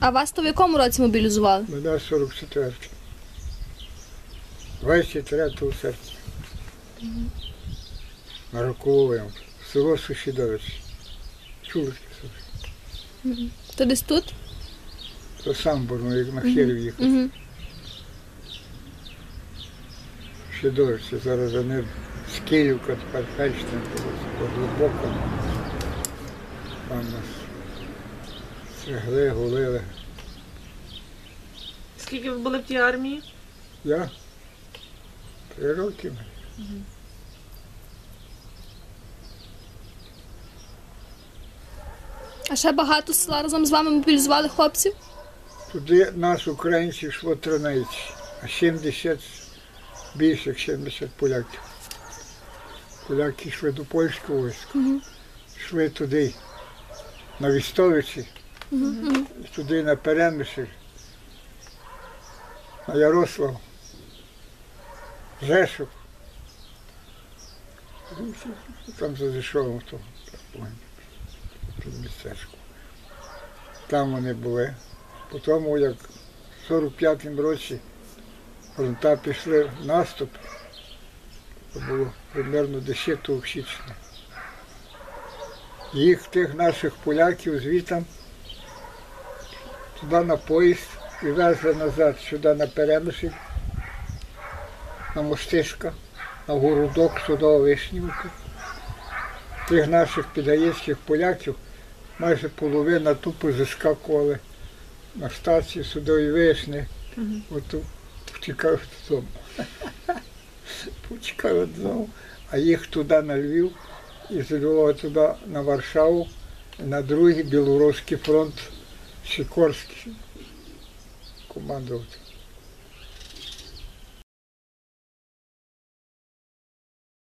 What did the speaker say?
А вас то в якому році мобілізували? Мене 44. 23 серпня. На Роковому. Село Сушідович. Чули село? То десь тут? То сам був, ну, як на хері їхав. Сушідович, зараз вони з Київка, тепер Фельштин, глибоко. Там нас стригли, гулили. Скільки ви були в тій армії? Я три роки. А ще багато села разом з вами мобілізували хлопців? Туди нас, українців, йшло 13, а 70, більше як 70 поляків. Поляки йшли до польського війська, йшли туди, на Вістовичі, і туди на Перемишль, на Ярослав, Жешов. Там за Жешовом, то, тут містечко. Там вони були. Потім, як в 45-му році фронта пішли в наступ, це було приблизно 10 січня. Їх, тих наших поляків, звітом туди на поїзд і везли назад сюди на Перемишль, на Мостишка, на Городок, сюди Вишнівка. Тих наших підгаєцьких поляків майже половина тупо заскакували на стації судової вишні, оту втікав додому. Втікав додому, а їх туди на Львів і з Львова туди на Варшаву, на другий Білоруський фронт Sikorski, comandă